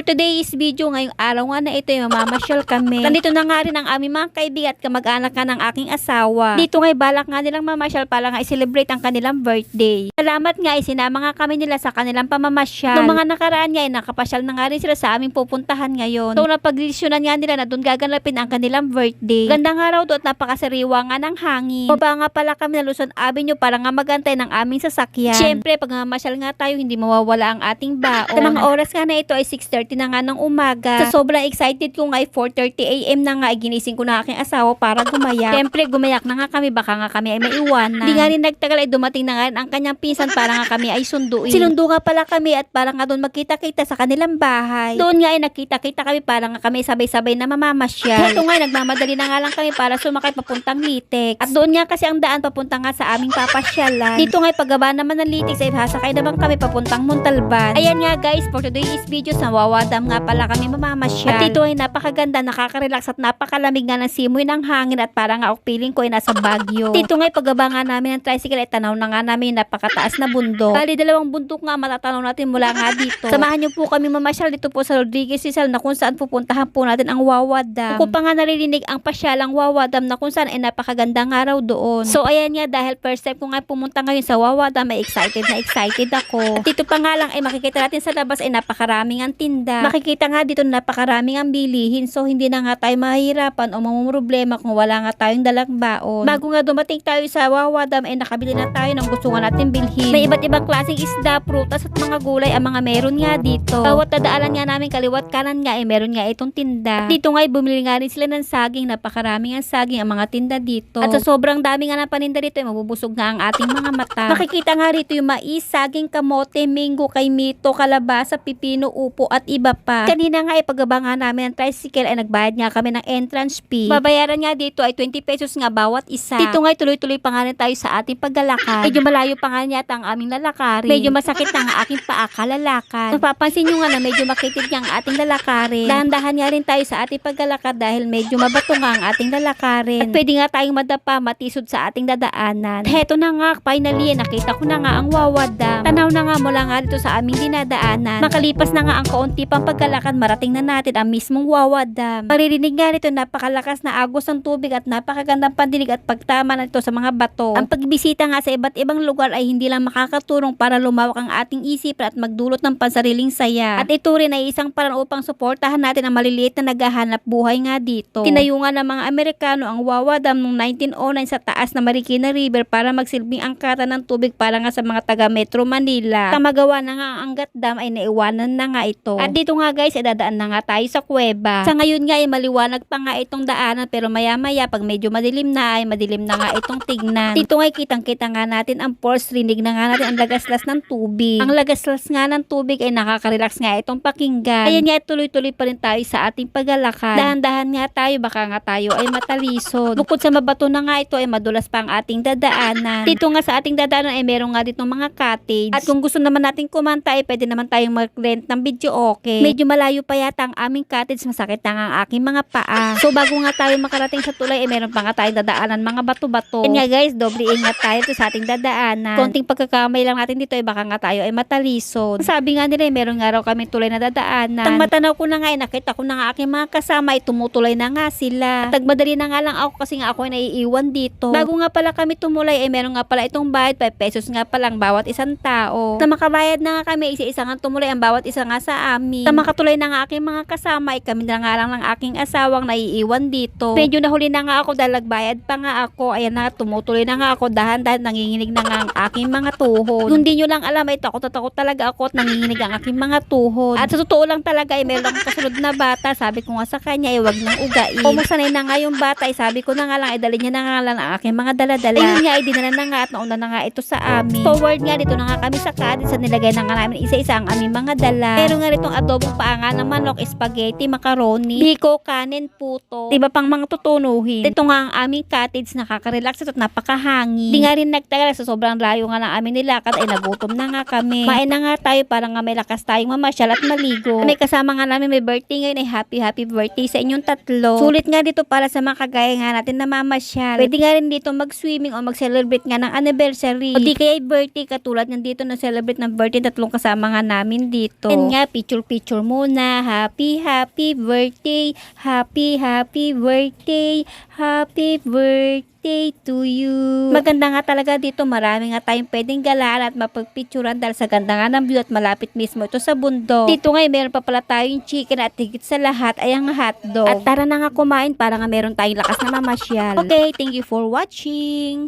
today's video ngayong araw nga na ito ay mamamasyal kami. Nandito na nga rin ang aming mga kaibigan at kamag-anak nga ng aking asawa. Dito nga'y balak nga nilang mamasyal para nga i-celebrate ang kanilang birthday. Salamat nga ay sinama nga kami nila sa kanilang pamamasyal. Noong mga nakaraan nga ay nakapasyal na nga rin sila sa aming pupuntahan ngayon. So napagdesisyonan nga nila na doon gaganapin ang kanilang birthday. Gandang araw doon at napakasariwa nga ng hangin. Baba nga pala kami na Luzon Avenue para nga magantay ng aming sasakyan. Siyempre pag mamasyal nga tayo hindi mawawala ang ating baon. Sa mga oras nga na ito ay 6.30 na nga ng umaga. Sa sobrang excited ko nga ay 4.30 a.m. na nga ay ginising ko na aking asawa para gumayak. Siyempre gumayak na nga kami baka nga kami ay maiwanan. Hindi nga rin nagtagal ay dumating na nga ang kanyang pinsan para nga kami ay sunduin. Sinundo nga pala kami at para nga doon magkita-kita sa kanilang bahay. Doon nga ay nakita-kita kami para nga kami sabay-sabay na mamamasyal. Ito nga ay nagmamadali na nga lang kami para sumakay papuntang Litex. At doon nga kasi ang daan papunta nga sa aming papasyalan. Dito nga ay paggaba naman ng Litex ay sasakay naman kami papuntang Montalban. Ayan nga guys, for today's video sa Wawadam nga pala kami mamamasyal. At dito ay napakaganda, nakaka-relax at napakalamig nga ng simoy ng hangin at parang nga feeling ko ay nasa Baguio. Dito nga ay paggaba nga namin ng tricycle ay tanaw na nga namin yung napakataas na bundok. Bali dalawang bundok nga matatanaw natin mula nga dito. Samahan niyo po kami mamasyal dito po sa Rodriguez Rizal na kung saan pupuntahan po natin ang Wawadam. Kung pa nga naririnig ang pasyalang Wawadam na kung saan ay napakagandang araw doon. So ayan nga dahil first time ko nga pumunta ngayon sa Wawadam ay excited na excited ako. At dito pa nga lang ay makikita natin sa labas ay napakaraming ang tinda. Makikita nga dito na napakaraming ang bilihin so hindi na nga tayo mahihirapan o mamumroblema kung wala nga tayong dalang baon. Bago nga dumating tayo sa Wawadam ay nakabili na tayo ng gusto nga natin bilhin. May iba't ibang klaseng isda, prutas at mga gulay ang mga meron nga dito. Bawat dadaanan nga namin kaliwat kanan nga ay meron nga itong tinda. Dito nga ay bumili nga rin sila ng saging, napakaraming ang saging ang mga tinda dito. At sa sobrang dami nga ng paninda dito ay mabubusog nga ang ating mga mata. Makikita nga rito yung mais, saging, kamote, mango, kaimito, kalabasa, pipino, upo at iba pa. Kanina nga ay paggaba nga namin ng tricycle ay nagbayad nga kami ng entrance fee. Babayaran nga dito ay 20 pesos nga bawat isa. Dito nga ay tuloy-tuloy pa nga rin tayo sa ating paglalakad. Medyo malayo pa nga yata ang aming lalakarin. Medyo masakit na nga aking paa kalalakad. Napapansin nyo nga na medyo makitid nga ang ating lalakarin. Dahan-dahan nga rin tayo sa ating paglalakad dahil medyo mabato nga ang ating lalakarin. At pwede nga tayong madapa matisod sa ating dadaanan. Heto na nga, finally, nakita ko na nga ang wawadam. Tanaw na nga mula nga dito sa aming dinadaanan. Makalipas na nga ang kaunti pang paglalakad, marating na natin ang mismong wawadam. Maririnig nga rito napakalakas na agos ng tubig at napakagandang pandinig at pagtama na ito sa mga bato. Ang pagbisita nga sa iba't ibang lugar ay hindi lang makakatulong para lumawak ang ating isipan at magdulot ng pansariling saya. At ito rin ay isang parang upang suportahan natin ang maliliit na naghahanap buhay nga dito. Tinayungan ng mga Amerikano ang Wawa Dam noong 1909 sa taas na Marikina River para magsilbing angkatan ng tubig para nga sa mga taga Metro Manila. Sa magawa na nga ang Angat Dam ay naiwanan na nga ito. At dito nga guys, ay dadaan na nga tayo sa kuweba. Sa ngayon nga ay maliwanag pa nga itong daanan pero maya maya pag medyo madilim na ay madilim na nga itong tignan. Dito nga ay kitang kita nga natin ang force rinig na nga natin ang lagaslas ng tubig. Ang lagaslas nga ng tubig ay nakaka-relax nga itong pakinggan. Ayan nga tuloy-tuloy pa rin tayo sa ating paglalakad. Dahan-dahan nga tayo baka nga tayo ay matalisod. Bukod sa mabato na nga ito ay madulas pa ang ating dadaanan. Dito nga sa ating dadaanan ay meron nga dito mga cottage. At kung gusto naman natin kumanta ay pwede naman tayong mag-rent ng video okay. Medyo malayo pa yata ang aming cottage. Masakit na nga ang aking mga paa. So bago nga tayo makarating sa tulay ay meron pa nga tayong dadaanan mga bato-bato. Yan nga guys, doble ingat tayo to sa ating dadaanan. Konting pagkakamay lang natin dito ay baka nga tayo ay matalisod. Sabi nga nila ay meron nga raw kami tulay na dadaanan. Tang matanaw ko na nga ay nakita ko na nga aking mga kasama ay tumutulay na nga sila. At nagmadali na nga lang ako kasi nga ako ay naiiwan dito. Bago nga pala kami tumulay ay meron nga pala itong bayad 5 pesos nga palang bawat isang tao. Na makabayad na nga kami isa-isa nga tumulay ang bawat isa nga sa amin. Na makatulay na nga aking mga kasama ay kami na nga lang ng aking asawang naiiwan dito. Medyo nahuli na nga ako dahil nagbayad pa nga ako. Ayan na tumutuloy na nga ako dahan-dahan nanginginig na nga ang aking mga tuhod. Kung di nyo lang alam ay takot na takot talaga ako at nanginginig ang aking mga tuhod. At sa totoo lang talaga ay meron akong kasunod na bata. Sabi ko nga sa kanya ay wag nang ugain. Kumusanay na nga yung bata ay sabi ko na nga lang ay dali niya na nga lang ang aking mga daladala. Ayun nga ay dinala na nga at nauna na nga ito sa amin. Forward nga dito na nga kami sa kadit sa nilagay na nga namin isa-isa ang aming mga dala. Meron nga ritong adobong paanga ng manok, spaghetti, macaroni, biko, kanin, puto. Iba pang mga tutunuhin. Ito nga ang aming cottage nakaka-relax at napakahangin. Di nga rin nagtagal sa sobrang layo nga ng aming nilakad ay nagutom na nga kami. Main na nga tayo para nga may lakas tayong mamasyal at maligo. May kasama nga namin may birthday ngayon ay happy happy birthday sa inyong tatlo. Sulit nga dito para sa mga kagaya nga natin na mamasyal. Pwede nga rin dito mag-swimming o mag-celebrate nga ng anniversary. O di kaya birthday katulad ng dito na celebrate ng birthday tatlong kasama nga namin dito. And nga picture picture muna. Happy, happy birthday. Happy, happy birthday. Happy birthday to you. Maganda nga talaga dito. Marami nga tayong pwedeng galaan at mapagpicturan dahil sa ganda nga ng view at malapit mismo ito sa bundok. Dito nga, meron pa pala tayong chicken at higit sa lahat ay ang hotdog. At tara na nga kumain para nga meron tayong lakas na mamasyal. Okay, thank you for watching.